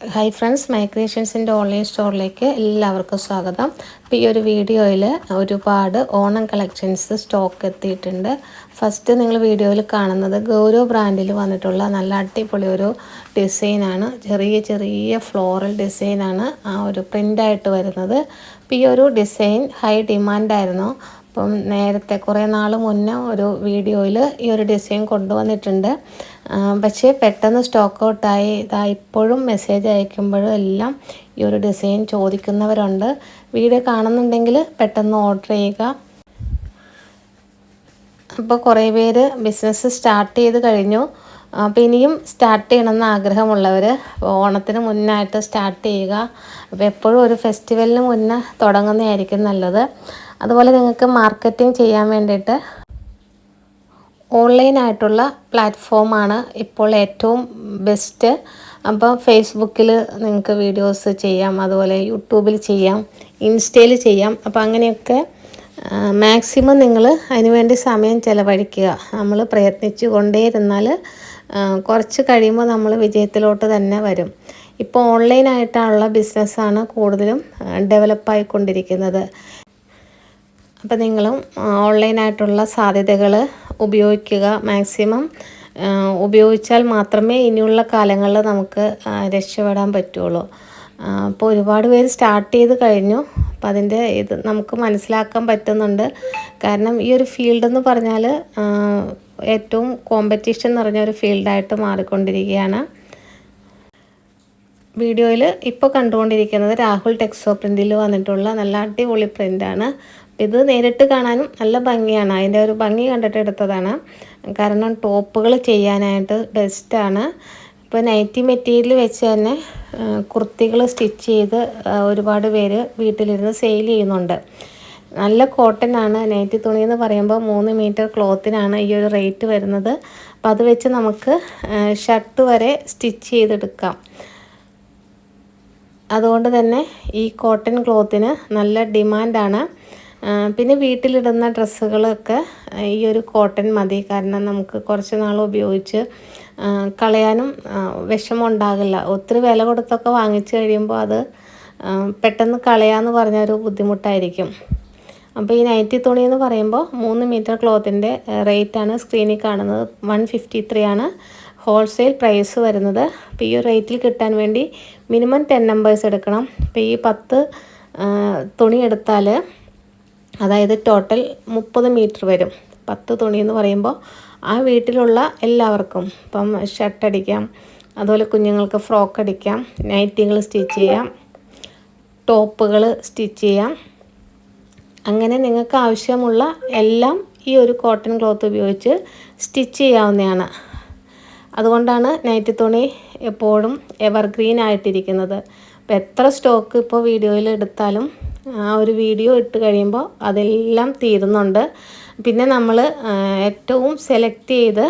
Hi friends മൈഗ്രേഷൻസിന്റെ online സ്റ്റോറിലേക്ക് എല്ലാവർക്കും സ്വാഗതം. അപ്പോൾ ഈ ഒരു വീഡിയോയിൽ ഒരുപാട് ഓണം കളക്ഷൻസ് സ്റ്റോക്ക് എത്തിയിട്ടുണ്ട്. ഫസ്റ്റ് നിങ്ങൾ വീഡിയോയിൽ കാണുന്നത് ഗൗരവ് ബ്രാൻഡിൽ വന്നിട്ടുള്ള നല്ല അടിപൊളി ഒരു ഡിസൈനാണ് ചെറിയ ചെറിയ ഫ്ലോറൽ ഡിസൈനാണ് ആ ഒരു പ്രിന്റായിട്ട് വരുന്നത്. അപ്പോൾ ഈ ഒരു ഡിസൈൻ ഹൈ ഡിമാൻഡായിരുന്നു അപ്പം നേരത്തെ കുറേ നാൾ മുന്നേ ഒരു വീഡിയോയിൽ ഈ ഒരു ഡിസൈൻ കൊണ്ടുവന്നിട്ടുണ്ട്. പക്ഷേ പെട്ടെന്ന് സ്റ്റോക്ക് ഔട്ടായി ഇതാ ഇപ്പോഴും മെസ്സേജ് അയക്കുമ്പോഴും എല്ലാം ഈ ഒരു ഡിസൈൻ ചോദിക്കുന്നവരുണ്ട്. വീഡിയോ കാണുന്നുണ്ടെങ്കിൽ പെട്ടെന്ന് ഓർഡർ ചെയ്യുക. അപ്പോൾ കുറേ പേര് ബിസിനസ് സ്റ്റാർട്ട് ചെയ്ത് കഴിഞ്ഞു. അപ്പോൾ ഇനിയും സ്റ്റാർട്ട് ചെയ്യണമെന്ന് ആഗ്രഹമുള്ളവർ ഓണത്തിന് മുന്നായിട്ട് സ്റ്റാർട്ട് ചെയ്യുക. അപ്പോൾ എപ്പോഴും ഒരു ഫെസ്റ്റിവലിന് മുന്നേ തുടങ്ങുന്നതായിരിക്കും നല്ലത്. അതുപോലെ നിങ്ങൾക്ക് മാർക്കറ്റിംഗ് ചെയ്യാൻ വേണ്ടിയിട്ട് ഓൺലൈനായിട്ടുള്ള പ്ലാറ്റ്ഫോമാണ് ഇപ്പോൾ ഏറ്റവും ബെസ്റ്റ് അപ്പോൾ ഫേസ്ബുക്കിൽ നിങ്ങൾക്ക് വീഡിയോസ് ചെയ്യാം അതുപോലെ യൂട്യൂബിൽ ചെയ്യാം ഇൻസ്റ്റയിൽ ചെയ്യാം. അപ്പോൾ അങ്ങനെയൊക്കെ മാക്സിമം നിങ്ങൾ അതിനുവേണ്ടി സമയം ചിലവഴിക്കുക. നമ്മൾ പ്രയത്നിച്ചു കൊണ്ടേയിരുന്നാൽ കുറച്ച് കഴിയുമ്പോൾ നമ്മൾ വിജയത്തിലോട്ട് തന്നെ വരും. ഇപ്പോൾ ഓൺലൈനായിട്ടുള്ള ബിസിനസ്സാണ് കൂടുതലും ഡെവലപ്പായിക്കൊണ്ടിരിക്കുന്നത് അപ്പോൾ നിങ്ങളും ഓൺലൈനായിട്ടുള്ള സാധ്യതകൾ ഉപയോഗിക്കുക മാക്സിമം ഉപയോഗിച്ചാൽ മാത്രമേ ഇനിയുള്ള കാലങ്ങളിൽ നമുക്ക് രക്ഷപ്പെടാൻ പറ്റുള്ളൂ. അപ്പോൾ ഒരുപാട് പേര് സ്റ്റാർട്ട് ചെയ്ത് കഴിഞ്ഞു. അപ്പം അതിന്റെ ഇത് നമുക്ക് മനസ്സിലാക്കാൻ പറ്റുന്നുണ്ട്. കാരണം ഈ ഒരു ഫീൽഡ് എന്ന് പറഞ്ഞാൽ ഏറ്റവും കോമ്പറ്റീഷൻ നിറഞ്ഞ ഒരു ഫീൽഡായിട്ട് മാറിക്കൊണ്ടിരിക്കുകയാണ്. വീഡിയോയിൽ ഇപ്പോൾ കണ്ടുകൊണ്ടിരിക്കുന്നത് രാഹുൽ ടെക്സോ പ്രിന്റിൽ വന്നിട്ടുള്ള നല്ല അടിപൊളി പ്രിന്റാണ് ഇത് നേരിട്ട് കാണാനും നല്ല ഭംഗിയാണ്. അതിന്റെ ഒരു ഭംഗി കണ്ടിട്ട് എടുത്തതാണ്. കാരണം ടോപ്പുകൾ ചെയ്യാനായിട്ട് ബെസ്റ്റാണ് ഇപ്പോൾ നൈറ്റി മെറ്റീരിയൽ വെച്ച് തന്നെ കുർത്തികൾ സ്റ്റിച്ച് ചെയ്ത് ഒരുപാട് പേര് വീട്ടിലിരുന്ന് സെയിൽ ചെയ്യുന്നുണ്ട്. നല്ല കോട്ടൺ ആണ് നൈറ്റി തുണി എന്ന് പറയുമ്പോൾ മൂന്ന് മീറ്റർ ക്ലോത്തിനാണ് ഈ ഒരു റേറ്റ് വരുന്നത്. അപ്പോൾ അത് വെച്ച് നമുക്ക് ഷർട്ട് വരെ സ്റ്റിച്ച് ചെയ്തെടുക്കാം. അതുകൊണ്ട് തന്നെ ഈ കോട്ടൺ ക്ലോത്തിന് നല്ല ഡിമാൻഡാണ് പിന്നെ വീട്ടിലിടുന്ന ഡ്രസ്സുകളൊക്കെ ഈ ഒരു കോട്ടൺ മതി. കാരണം നമുക്ക് കുറച്ച് നാൾ ഉപയോഗിച്ച് കളയാനും ആ, വിഷമം ഉണ്ടാകില്ല ഒത്തിരി വില കൊടുത്തൊക്കെ വാങ്ങിച്ചു കഴിയുമ്പോൾ അത് പെട്ടെന്ന് കളയാന്ന് പറഞ്ഞൊരു ബുദ്ധിമുട്ടായിരിക്കും. അപ്പോൾ ഈ നൈറ്റി തുണി എന്ന് പറയുമ്പോൾ മൂന്ന് മീറ്റർ ക്ലോത്തിന്റെ റേറ്റാണ് സ്ക്രീനിൽ കാണുന്നത്. വൺ ഫിഫ്റ്റി ത്രീ ആണ് ഹോൾസെയിൽ പ്രൈസ് വരുന്നത്. അപ്പോൾ ഈ റേറ്റിൽ കിട്ടാൻ വേണ്ടി മിനിമം ടെൻ നമ്പേഴ്സ് എടുക്കണം. അപ്പോൾ ഈ പത്ത് തുണി എടുത്താൽ അതായത് ടോട്ടൽ മുപ്പത് മീറ്റർ വരും. പത്ത് തുണി എന്ന് പറയുമ്പോൾ ആ വീട്ടിലുള്ള എല്ലാവർക്കും ഇപ്പം ഷർട്ട് അടിക്കാം അതുപോലെ കുഞ്ഞുങ്ങൾക്ക് ഫ്രോക്ക് അടിക്കാം നൈറ്റികൾ സ്റ്റിച്ച് ചെയ്യാം ടോപ്പുകൾ സ്റ്റിച്ച് ചെയ്യാം. അങ്ങനെ നിങ്ങൾക്ക് ആവശ്യമുള്ള എല്ലാം ഈ ഒരു കോട്ടൺ ക്ലോത്ത് ഉപയോഗിച്ച് സ്റ്റിച്ച് ചെയ്യാവുന്നതാണ്. അതുകൊണ്ടാണ് നൈറ്റി തുണി എപ്പോഴും എവർഗ്രീൻ ആയിട്ടിരിക്കുന്നത്. അപ്പോൾ എത്ര സ്റ്റോക്ക് ഇപ്പോൾ വീഡിയോയിൽ എടുത്താലും ആ ഒരു വീഡിയോ ഇട്ട് കഴിയുമ്പോൾ അതെല്ലാം തീരുന്നുണ്ട്. പിന്നെ നമ്മൾ ഏറ്റവും സെലക്ട് ചെയ്ത്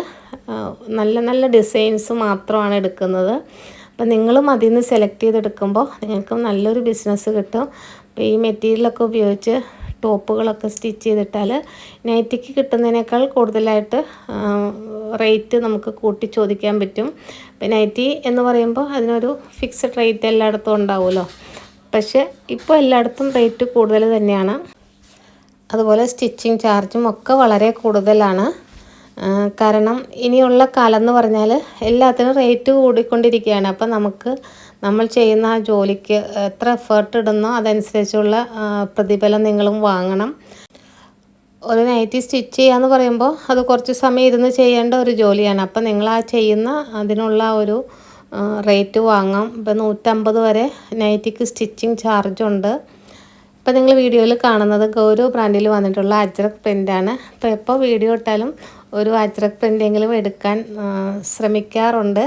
നല്ല നല്ല ഡിസൈൻസ് മാത്രമാണ് എടുക്കുന്നത്. അപ്പം നിങ്ങളും അതിൽ നിന്ന് സെലക്ട് ചെയ്തെടുക്കുമ്പോൾ നിങ്ങൾക്ക് നല്ലൊരു ബിസിനസ് കിട്ടും. അപ്പോൾ ഈ മെറ്റീരിയലൊക്കെ ഉപയോഗിച്ച് ടോപ്പുകളൊക്കെ സ്റ്റിച്ച് ചെയ്തിട്ടാൽ നൈറ്റിക്ക് കിട്ടുന്നതിനേക്കാൾ കൂടുതലായിട്ട് റേറ്റ് നമുക്ക് കൂട്ടി ചോദിക്കാൻ പറ്റും. ഇപ്പം നൈറ്റി എന്ന് പറയുമ്പോൾ അതിനൊരു ഫിക്സഡ് റേറ്റ് എല്ലായിടത്തും ഉണ്ടാവുമല്ലോ. പക്ഷേ ഇപ്പോൾ എല്ലായിടത്തും റേറ്റ് കൂടുതൽ തന്നെയാണ്. അതുപോലെ സ്റ്റിച്ചിങ് ചാർജും ഒക്കെ വളരെ കൂടുതലാണ്. കാരണം ഇനിയുള്ള കാലം എന്ന് പറഞ്ഞാൽ എല്ലാത്തിനും റേറ്റ് കൂടിക്കൊണ്ടിരിക്കുകയാണ്. അപ്പം നമുക്ക് നമ്മൾ ചെയ്യുന്ന ആ ജോലിക്ക് എത്ര എഫേർട്ട് ഇടുന്നോ അതനുസരിച്ചുള്ള പ്രതിഫലം നിങ്ങളും വാങ്ങണം. ഒരു നൈറ്റി സ്റ്റിച്ച് ചെയ്യാന്ന് പറയുമ്പോൾ അത് കുറച്ച് സമയം ഇരുന്ന് ചെയ്യേണ്ട ഒരു ജോലിയാണ്. അപ്പം നിങ്ങൾ ആ ചെയ്യുന്ന അതിനുള്ള ഒരു റേറ്റ് വാങ്ങാം. ഇപ്പം നൂറ്റമ്പത് വരെ നൈറ്റിക്ക് സ്റ്റിച്ചിങ് ചാർജ് ഉണ്ട് ഇപ്പം നിങ്ങൾ വീഡിയോയിൽ കാണുന്നത് ഗൗരവ് ബ്രാൻഡിൽ വന്നിട്ടുള്ള അജ്രക് പ്രിന്റാണ് അപ്പോൾ എപ്പോൾ വീഡിയോ ഇട്ടാലും ഒരു അജ്രക് പ്രിന്റെങ്കിലും എടുക്കാൻ ശ്രമിക്കാറുണ്ട്.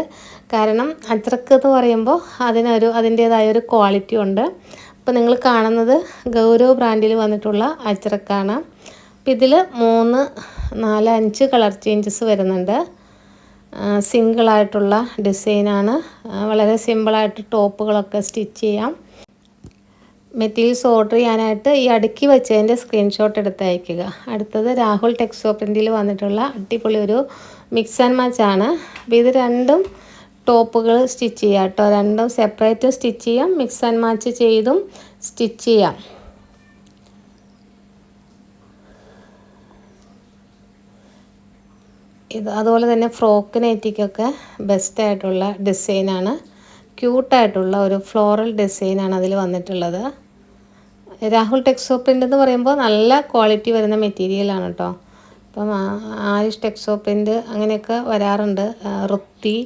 കാരണം അജ്രക് എന്ന് പറയുമ്പോൾ അതിനൊരു അതിന്റേതായ ഒരു ക്വാളിറ്റി ഉണ്ട്. അപ്പോൾ നിങ്ങൾ കാണുന്നത് ഗൗരവ് ബ്രാൻഡിൽ വന്നിട്ടുള്ള അജ്രക്കാണ് അപ്പം ഇതിൽ മൂന്ന് നാല് അഞ്ച് കളർ ചേഞ്ചസ് വരുന്നുണ്ട്. സിംഗിളായിട്ടുള്ള ഡിസൈനാണ് വളരെ സിമ്പിളായിട്ട് ടോപ്പുകളൊക്കെ സ്റ്റിച്ച് ചെയ്യാം. മെറ്റീരിയൽസ് ഓർഡർ ചെയ്യാനായിട്ട് ഈ അടുക്കി വെച്ചതിന്റെ സ്ക്രീൻഷോട്ട് എടുത്ത് അയക്കുക അടുത്തത് രാഹുൽ ടെക്സോ പ്രിന്റിൽ വന്നിട്ടുള്ള അടിപൊളി ഒരു മിക്സ് ആൻഡ് മാച്ച് ആണ്. അപ്പോൾ ഇത് രണ്ടും ടോപ്പുകൾ സ്റ്റിച്ച് ചെയ്യാം കേട്ടോ. രണ്ടും സെപ്പറേറ്റ് സ്റ്റിച്ച് ചെയ്യാം മിക്സ് ആൻഡ് മാച്ച് ചെയ്തും സ്റ്റിച്ച് ചെയ്യാം. ഇത് അതുപോലെ തന്നെ ഫ്രോക്ക് നെറ്റിക്കൊക്കെ ബെസ്റ്റായിട്ടുള്ള ഡിസൈനാണ് ക്യൂട്ടായിട്ടുള്ള ഒരു ഫ്ലോറൽ ഡിസൈനാണ് അതിൽ വന്നിട്ടുള്ളത്. രാഹുൽ ടെക്സോ പ്രിന്റ് എന്ന് പറയുമ്പോൾ നല്ല ക്വാളിറ്റി വരുന്ന മെറ്റീരിയലാണ് കേട്ടോ അപ്പം ആരിഷ് ടെക്സോ പ്രിന്റ് അങ്ങനെയൊക്കെ വരാറുണ്ട്. റുത്തി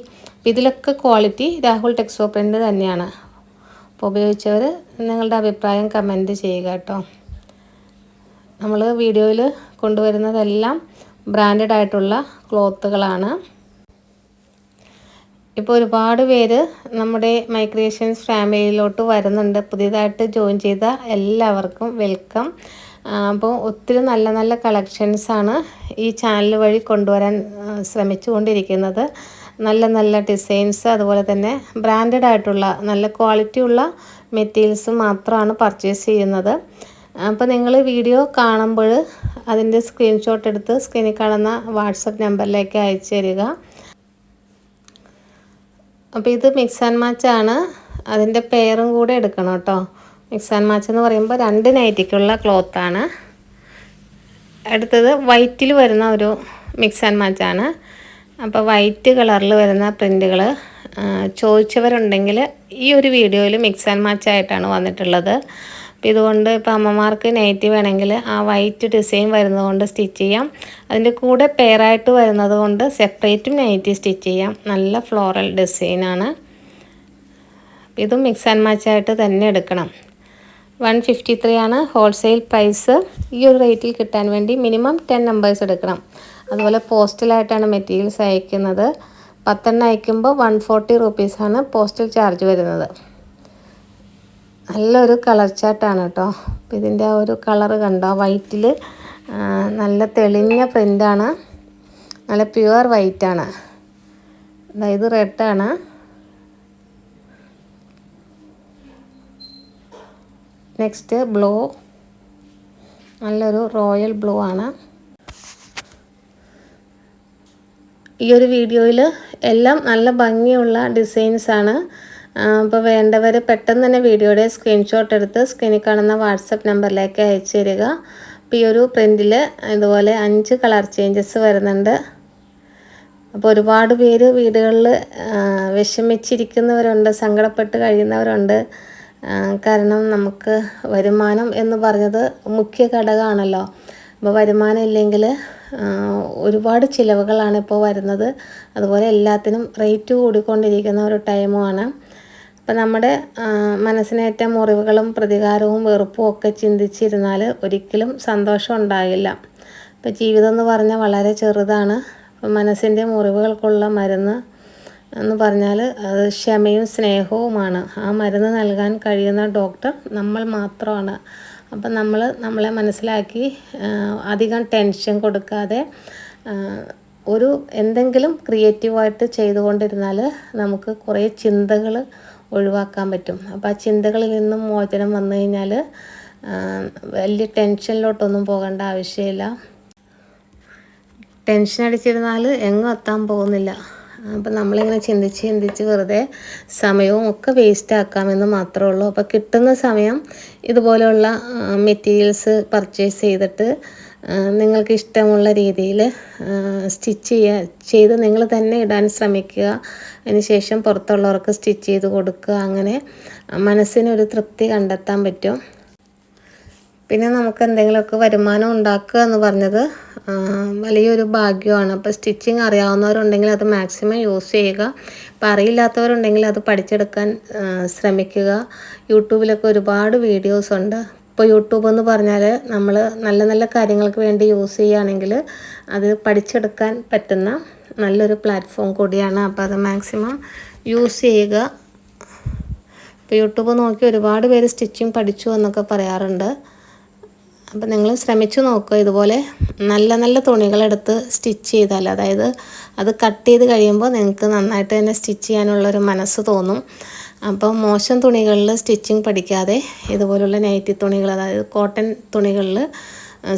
ഇതിലൊക്കെ ക്വാളിറ്റി രാഹുൽ ടെക്സോ പ്രിന്റ് തന്നെയാണ്. അപ്പോൾ ഉപയോഗിച്ചവർ നിങ്ങളുടെ അഭിപ്രായം കമന്റ് ചെയ്യുക കേട്ടോ നമ്മൾ വീഡിയോയിൽ കൊണ്ടുവരുന്നതെല്ലാം ബ്രാൻഡഡ് ആയിട്ടുള്ള ക്ലോത്തുകളാണ്. ഇപ്പോൾ ഒരുപാട് പേര് നമ്മുടെ മൈഗ്രേഷൻസ് ഫാമിലിയിലോട്ട് വരുന്നുണ്ട്. പുതിയതായിട്ട് ജോയിൻ ചെയ്ത എല്ലാവർക്കും വെൽക്കം അപ്പോൾ ഒത്തിരി നല്ല നല്ല കളക്ഷൻസാണ് ഈ ചാനൽ വഴി കൊണ്ടുവരാൻ ശ്രമിച്ചുകൊണ്ടിരിക്കുന്നത്. നല്ല നല്ല ഡിസൈൻസ് അതുപോലെ തന്നെ ബ്രാൻഡഡ് ആയിട്ടുള്ള നല്ല ക്വാളിറ്റി ഉള്ള മെറ്റീരിയൽസ് മാത്രമാണ് പർച്ചേസ് ചെയ്യുന്നത്. അപ്പോൾ നിങ്ങൾ വീഡിയോ കാണുമ്പോൾ അതിന്റെ സ്ക്രീൻഷോട്ട് എടുത്ത് സ്ക്രീനിൽ കാണുന്ന വാട്സപ്പ് നമ്പറിലേക്ക് അയച്ചു തരിക. അപ്പോൾ ഇത് മിക്സ് ആൻഡ് മാച്ചാണ് അതിന്റെ പെയറും കൂടെ എടുക്കണം കേട്ടോ. മിക്സ് ആൻഡ് മാച്ച് എന്ന് പറയുമ്പോൾ രണ്ട് നൈറ്റിക്കുള്ള ക്ലോത്താണ് അടുത്തത് വൈറ്റിൽ വരുന്ന ഒരു മിക്സ് ആൻഡ് മാച്ചാണ് അപ്പോൾ വൈറ്റ് കളറിൽ വരുന്ന പ്രിന്റുകൾ ചോദിച്ചവരുണ്ടെങ്കിൽ ഈ ഒരു വീഡിയോയിൽ മിക്സ് ആൻഡ് മാച്ചായിട്ടാണ് വന്നിട്ടുള്ളത്. അപ്പോൾ ഇതുകൊണ്ട് ഇപ്പോൾ അമ്മമാർക്ക് നൈറ്റി വേണമെങ്കിൽ ആ വൈറ്റ് ഡിസൈൻ വരുന്നതുകൊണ്ട് സ്റ്റിച്ച് ചെയ്യാം. അതിന്റെ കൂടെ പെയറായിട്ട് വരുന്നത് കൊണ്ട് സെപ്പറേറ്റും നൈറ്റി സ്റ്റിച്ച് ചെയ്യാം. നല്ല ഫ്ലോറൽ ഡിസൈനാണ് ഇതും മിക്സ് ആൻഡ് മാച്ച് ആയിട്ട് തന്നെ എടുക്കണം. വൺ ഫിഫ്റ്റി ത്രീ ആണ് ഹോൾസെയിൽ പ്രൈസ് ഈ ഒരു റേറ്റിൽ കിട്ടാൻ വേണ്ടി മിനിമം ടെൻ നമ്പേഴ്സ് എടുക്കണം. അതുപോലെ പോസ്റ്റലായിട്ടാണ് മെറ്റീരിയൽസ് അയക്കുന്നത്. പത്തെണ്ണം അയക്കുമ്പോൾ വൺ ഫോർട്ടി റുപ്പീസാണ് പോസ്റ്റൽ ചാർജ് വരുന്നത്. നല്ലൊരു കളർ ചാർട്ടാണ് കേട്ടോ. അപ്പം ഇതിന്റെ ആ ഒരു കളർ കണ്ടോ? വൈറ്റിൽ നല്ല തെളിഞ്ഞ പ്രിന്റാണ് നല്ല പ്യുവർ വൈറ്റാണ്. അതായത് റെഡാണ്. Next blue. നല്ലൊരു റോയൽ ബ്ലൂ ആണ്. ഈ ഒരു വീഡിയോയിൽ എല്ലാം നല്ല ഭംഗിയുള്ള ഡിസൈൻസാണ്. അപ്പോൾ വേണ്ടവർ പെട്ടെന്ന് തന്നെ വീഡിയോയുടെ സ്ക്രീൻഷോട്ട് എടുത്ത് സ്ക്രീനിൽ കാണുന്ന വാട്സപ്പ് നമ്പറിലേക്ക് അയച്ചു തരിക. അപ്പോൾ ഈ ഒരു പ്രിന്റിൽ ഇതുപോലെ അഞ്ച് കളർ ചേഞ്ചസ് വരുന്നുണ്ട്. അപ്പോൾ ഒരുപാട് പേര് വീടുകളിൽ വിഷമിച്ചിരിക്കുന്നവരുണ്ട് സങ്കടപ്പെട്ട് കഴിയുന്നവരുണ്ട്. കാരണം നമുക്ക് വരുമാനം എന്ന് പറഞ്ഞത് മുഖ്യ ഘടകമാണല്ലോ. അപ്പോൾ വരുമാനം ഇല്ലെങ്കിൽ ഒരുപാട് ചിലവുകളാണ് ഇപ്പോൾ വരുന്നത്. അതുപോലെ എല്ലാത്തിനും റേറ്റ് കൂടിക്കൊണ്ടിരിക്കുന്ന ഒരു ടൈമുമാണ് അപ്പം നമ്മുടെ മനസ്സിനേറ്റ മുറിവുകളും പ്രതികാരവും വെറുപ്പും ഒക്കെ ചിന്തിച്ചിരുന്നാൽ ഒരിക്കലും സന്തോഷം ഉണ്ടാകില്ല. ഇപ്പം ജീവിതം എന്ന് പറഞ്ഞാൽ വളരെ ചെറുതാണ്. അപ്പം മനസ്സിന്റെ മുറിവുകൾക്കുള്ള മരുന്ന് എന്ന് പറഞ്ഞാൽ അത് ക്ഷമയും സ്നേഹവുമാണ്. ആ മരുന്ന് നൽകാൻ കഴിയുന്ന ഡോക്ടർ നമ്മൾ മാത്രമാണ്. അപ്പം നമ്മൾ നമ്മളെ മനസ്സിലാക്കി അധികം ടെൻഷൻ കൊടുക്കാതെ ഒരു എന്തെങ്കിലും ക്രിയേറ്റീവായിട്ട് ചെയ്തുകൊണ്ടിരുന്നാൽ നമുക്ക് കുറേ ചിന്തകൾ ഒഴിവാക്കാൻ പറ്റും. അപ്പോൾ ആ ചിന്തകളിൽ നിന്നും മോചനം വന്നു കഴിഞ്ഞാൽ വലിയ ടെൻഷനിലോട്ടൊന്നും പോകേണ്ട ആവശ്യമില്ല. ടെൻഷൻ അടിച്ചിരുന്നാൽ എങ്ങും എത്താൻ പോകുന്നില്ല. അപ്പം നമ്മളിങ്ങനെ ചിന്തിച്ച് ചിന്തിച്ച് വെറുതെ സമയവും ഒക്കെ വേസ്റ്റ് ആക്കാമെന്ന് മാത്രമേ ഉള്ളൂ. അപ്പോൾ കിട്ടുന്ന സമയം ഇതുപോലെയുള്ള മെറ്റീരിയൽസ് പർച്ചേസ് ചെയ്തിട്ട് നിങ്ങൾക്ക് ഇഷ്ടമുള്ള രീതിയിൽ സ്റ്റിച്ച് ചെയ്യുക ചെയ്ത് നിങ്ങൾ തന്നെ ഇടാൻ ശ്രമിക്കുക. അതിനുശേഷം പുറത്തുള്ളവർക്ക് സ്റ്റിച്ച് ചെയ്ത് കൊടുക്കുക. അങ്ങനെ മനസ്സിനൊരു തൃപ്തി കണ്ടെത്താൻ പറ്റും. പിന്നെ നമുക്ക് എന്തെങ്കിലുമൊക്കെ വരുമാനം ഉണ്ടാക്കുക എന്ന് പറഞ്ഞത് വലിയൊരു ഭാഗ്യമാണ്. അപ്പോൾ സ്റ്റിച്ചിങ് അറിയാവുന്നവരുണ്ടെങ്കിൽ അത് മാക്സിമം യൂസ് ചെയ്യുക. അപ്പോൾ അറിയില്ലാത്തവരുണ്ടെങ്കിൽ അത് പഠിച്ചെടുക്കാൻ ശ്രമിക്കുക. യൂട്യൂബിലൊക്കെ ഒരുപാട് വീഡിയോസ് ഉണ്ട്. ഇപ്പോൾ യൂട്യൂബ് എന്ന് പറഞ്ഞാൽ നമ്മൾ നല്ല നല്ല കാര്യങ്ങൾക്ക് വേണ്ടി യൂസ് ചെയ്യുകയാണെങ്കിൽ അത് പഠിച്ചെടുക്കാൻ പറ്റുന്ന നല്ലൊരു പ്ലാറ്റ്ഫോം കൂടിയാണ്. അപ്പോൾ അത് മാക്സിമം യൂസ് ചെയ്യുക. ഇപ്പോൾ യൂട്യൂബ് നോക്കി ഒരുപാട് പേര് സ്റ്റിച്ചിങ് പഠിച്ചു എന്നൊക്കെ പറയാറുണ്ട്. അപ്പോൾ നിങ്ങൾ ശ്രമിച്ചു നോക്കുക ഇതുപോലെ നല്ല നല്ല തുണികളെടുത്ത് സ്റ്റിച്ച് ചെയ്താൽ അതായത് അത് കട്ട് ചെയ്ത് കഴിയുമ്പോൾ നിങ്ങൾക്ക് നന്നായിട്ട് തന്നെ സ്റ്റിച്ച് ചെയ്യാനുള്ളൊരു മനസ്സ് തോന്നും. അപ്പോൾ മോശം തുണികളിൽ സ്റ്റിച്ചിങ് പഠിക്കാതെ ഇതുപോലുള്ള നൈറ്റി തുണികൾ അതായത് കോട്ടൺ തുണികളിൽ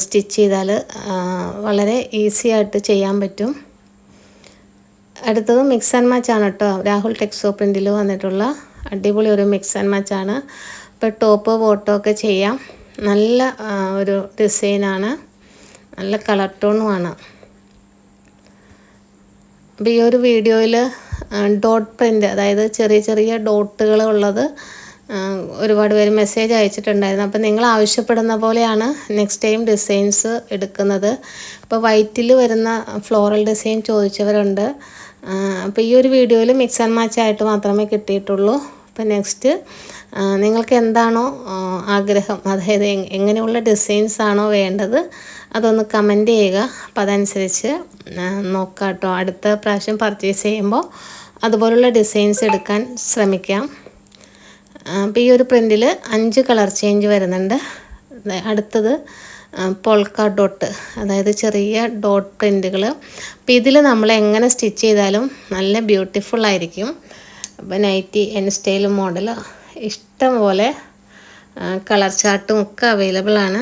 സ്റ്റിച്ച് ചെയ്താൽ വളരെ ഈസി ആയിട്ട് ചെയ്യാൻ പറ്റും. അടുത്തത് മിക്സ് ആൻഡ് മാച്ച് ആണ് കേട്ടോ രാഹുൽ ടെക്സോ പ്രിന്റിൽ വന്നിട്ടുള്ള അടിപൊളി ഒരു മിക്സ് ആൻഡ് മാച്ച് ആണ്. ഇപ്പോൾ ടോപ്പ് ബോട്ടോ ഒക്കെ ചെയ്യാം. നല്ല ഒരു ഡിസൈനാണ് നല്ല കളർ ടോണുമാണ് അപ്പോൾ ഈ ഒരു വീഡിയോയിൽ ഡോട്ട് പ്രിന്റ് അതായത് ചെറിയ ചെറിയ ഡോട്ടുകൾ ഉള്ളത് ഒരുപാട് പേര് മെസ്സേജ് അയച്ചിട്ടുണ്ടായിരുന്നു. അപ്പോൾ നിങ്ങൾ ആവശ്യപ്പെടുന്ന പോലെയാണ് നെക്സ്റ്റ് ടൈം ഡിസൈൻസ് എടുക്കുന്നത്. ഇപ്പോൾ വൈറ്റിൽ വരുന്ന ഫ്ലോറൽ ഡിസൈൻ ചോദിച്ചവരുണ്ട്. അപ്പോൾ ഈ ഒരു വീഡിയോയിൽ മിക്സ് ആൻഡ് മാച്ച് ആയിട്ട് മാത്രമേ കിട്ടിയിട്ടുള്ളൂ. അപ്പോൾ നെക്സ്റ്റ് നിങ്ങൾക്ക് എന്താണോ ആഗ്രഹം അതായത് എങ്- എങ്ങനെയുള്ള ഡിസൈൻസ് ആണോ വേണ്ടത് അതൊന്ന് കമന്റ് ചെയ്യുക. അപ്പോൾ അതനുസരിച്ച് നോക്കാം കേട്ടോ അടുത്ത പ്രാവശ്യം പർച്ചേസ് ചെയ്യുമ്പോൾ അതുപോലുള്ള ഡിസൈൻസ് എടുക്കാൻ ശ്രമിക്കാം. അപ്പോൾ ഈ ഒരു പ്രിന്റിൽ അഞ്ച് കളർ ചേഞ്ച് വരുന്നുണ്ട്. അടുത്തത് പൊൾക്ക ഡോട്ട് അതായത് ചെറിയ ഡോട്ട് പ്രിന്റുകൾ അപ്പോൾ ഇതിൽ നമ്മൾ എങ്ങനെ സ്റ്റിച്ച് ചെയ്താലും നല്ല ബ്യൂട്ടിഫുൾ ആയിരിക്കും. അപ്പോൾ നൈറ്റി എൻ സ്റ്റൈൽ മോഡൽ ഇഷ്ടം പോലെ കളർ ചാർട്ടും ഒക്കെ അവൈലബിൾ ആണ്.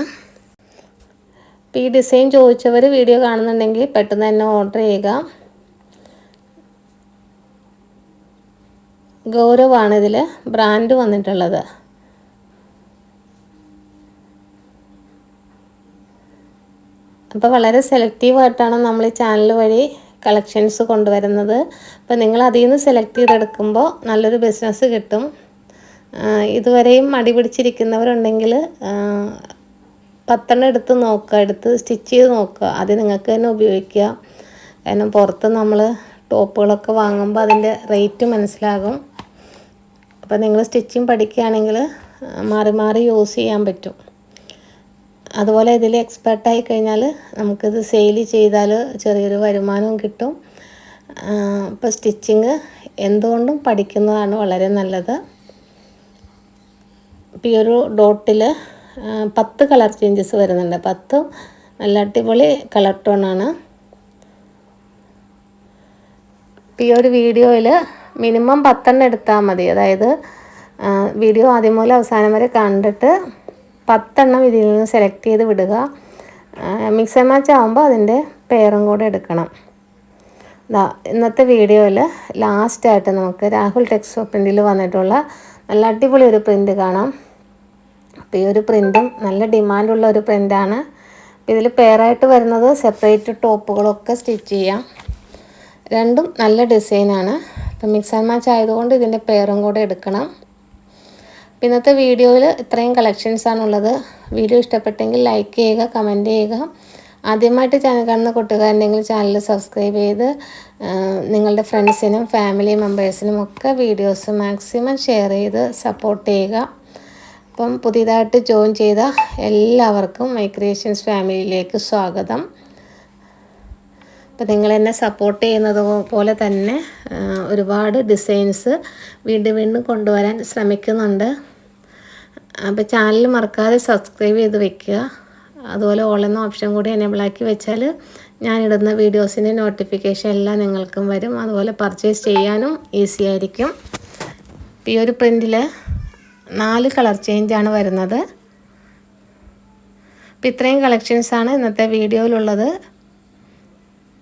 അപ്പോൾ ഈ ഡിസൈൻ ചോദിച്ചവർ വീഡിയോ കാണുന്നുണ്ടെങ്കിൽ പെട്ടെന്ന് തന്നെ ഓർഡർ ചെയ്യുക. ഗൗരവാണ് ഇതിൽ ബ്രാൻഡ് വന്നിട്ടുള്ളത്. അപ്പോൾ വളരെ സെലക്റ്റീവായിട്ടാണ് നമ്മൾ ഈ ചാനൽ വഴി കളക്ഷൻസ് കൊണ്ടുവരുന്നത്. അപ്പോൾ നിങ്ങൾ അതിൽ നിന്ന് സെലക്ട് ചെയ്തെടുക്കുമ്പോൾ നല്ലൊരു ബിസിനസ് കിട്ടും. ഇതുവരെയും മടി പിടിച്ചിരിക്കുന്നവരുണ്ടെങ്കിൽ പത്തെണ്ണം എടുത്ത് നോക്കുക എടുത്ത് സ്റ്റിച്ച് ചെയ്ത് നോക്കുക. അത് നിങ്ങൾക്ക് തന്നെ ഉപയോഗിക്കുക കാരണം പുറത്ത് നമ്മൾ ടോപ്പുകളൊക്കെ വാങ്ങുമ്പോൾ അതിന്റെ റേറ്റ് മനസ്സിലാകും. അപ്പോൾ നിങ്ങൾ സ്റ്റിച്ചിങ് പഠിക്കുകയാണെങ്കിൽ മാറി മാറി യൂസ് ചെയ്യാൻ പറ്റും. അതുപോലെ ഇതിൽ എക്സ്പെർട്ടായി കഴിഞ്ഞാൽ നമുക്കിത് സെയിൽ ചെയ്താൽ ചെറിയൊരു വരുമാനവും കിട്ടും. ഇപ്പോൾ സ്റ്റിച്ചിങ് എന്തുകൊണ്ടും പഠിക്കുന്നതാണ് വളരെ നല്ലത്. ഇപ്പോൾ ഈ ഒരു ഡോട്ടിൽ പത്ത് കളർ ചേഞ്ചസ് വരുന്നുണ്ട്. പത്തും നല്ല അടിപൊളി കളർ ടോണാണ് ഇപ്പോൾ ഈ ഒരു വീഡിയോയിൽ മിനിമം പത്തെണ്ണം എടുത്താൽ മതി. അതായത് വീഡിയോ ആദ്യം മുതൽ അവസാനം വരെ കണ്ടിട്ട് പത്തെണ്ണം ഇതിൽ നിന്ന് സെലക്ട് ചെയ്ത് വിടുക. മിക്സ് ആൻഡ് മാച്ച് ആകുമ്പോൾ അതിന്റെ പേരും കൂടെ എടുക്കണം. ദാ ഇന്നത്തെ വീഡിയോയിൽ ലാസ്റ്റായിട്ട് നമുക്ക് രാഹുൽ ടെക്സോ പ്രിന്റിൽ വന്നിട്ടുള്ള നല്ല അടിപൊളി ഒരു പ്രിന്റ് കാണാം. അപ്പോൾ ഈ ഒരു പ്രിന്റും നല്ല ഡിമാൻഡുള്ള ഒരു പ്രിന്റാണ് അപ്പോൾ ഇതിൽ പെയറായിട്ട് വരുന്നത് സെപ്പറേറ്റ് ടോപ്പുകളൊക്കെ സ്റ്റിച്ച് ചെയ്യാം. രണ്ടും നല്ല ഡിസൈനാണ്. അപ്പം മിക്സ് ആൻഡ് മാച്ച് ആയതുകൊണ്ട് ഇതിന്റെ പെയറും കൂടെ എടുക്കണം. ഇന്നത്തെ വീഡിയോയിൽ ഇത്രയും കളക്ഷൻസ് ആണുള്ളത് വീഡിയോ ഇഷ്ടപ്പെട്ടെങ്കിൽ ലൈക്ക് ചെയ്യുക കമന്റ് ചെയ്യുക. ആദ്യമായിട്ട് ചാനൽ കാണുന്ന കൂട്ടുകാരുണ്ടെങ്കിൽ ചാനൽ സബ്സ്ക്രൈബ് ചെയ്ത് നിങ്ങളുടെ ഫ്രണ്ട്സിനും ഫാമിലി മെമ്പേഴ്സിനും ഒക്കെ വീഡിയോസ് മാക്സിമം ഷെയർ ചെയ്ത് സപ്പോർട്ട് ചെയ്യുക. അപ്പം പുതിയതായിട്ട് ജോയിൻ ചെയ്ത എല്ലാവർക്കും മൈക്രിയേഷൻസ് ഫാമിലിയിലേക്ക് സ്വാഗതം. അപ്പോൾ നിങ്ങൾ എന്നെ സപ്പോർട്ട് ചെയ്യുന്നത് പോലെ തന്നെ ഒരുപാട് ഡിസൈൻസ് വീണ്ടും വീണ്ടും കൊണ്ടുവരാൻ ശ്രമിക്കുന്നുണ്ട്. അപ്പോൾ ചാനൽ മറക്കാതെ സബ്സ്ക്രൈബ് ചെയ്ത് വെക്കുക. അതുപോലെ ഓൾ എന്ന ഓപ്ഷൻ കൂടി എനേബിൾ ആക്കി വെച്ചാൽ ഞാനിടുന്ന വീഡിയോസിന്റെ നോട്ടിഫിക്കേഷൻ എല്ലാം നിങ്ങൾക്കും വരും. അതുപോലെ പർച്ചേസ് ചെയ്യാനും ഈസി ആയിരിക്കും. ഈ ഒരു പ്രിന്റിൽ നാല് കളർ ചേഞ്ചാണ് വരുന്നത്. അപ്പോൾ ഇത്രയും കളക്ഷൻസാണ് ഇന്നത്തെ വീഡിയോയിലുള്ളത്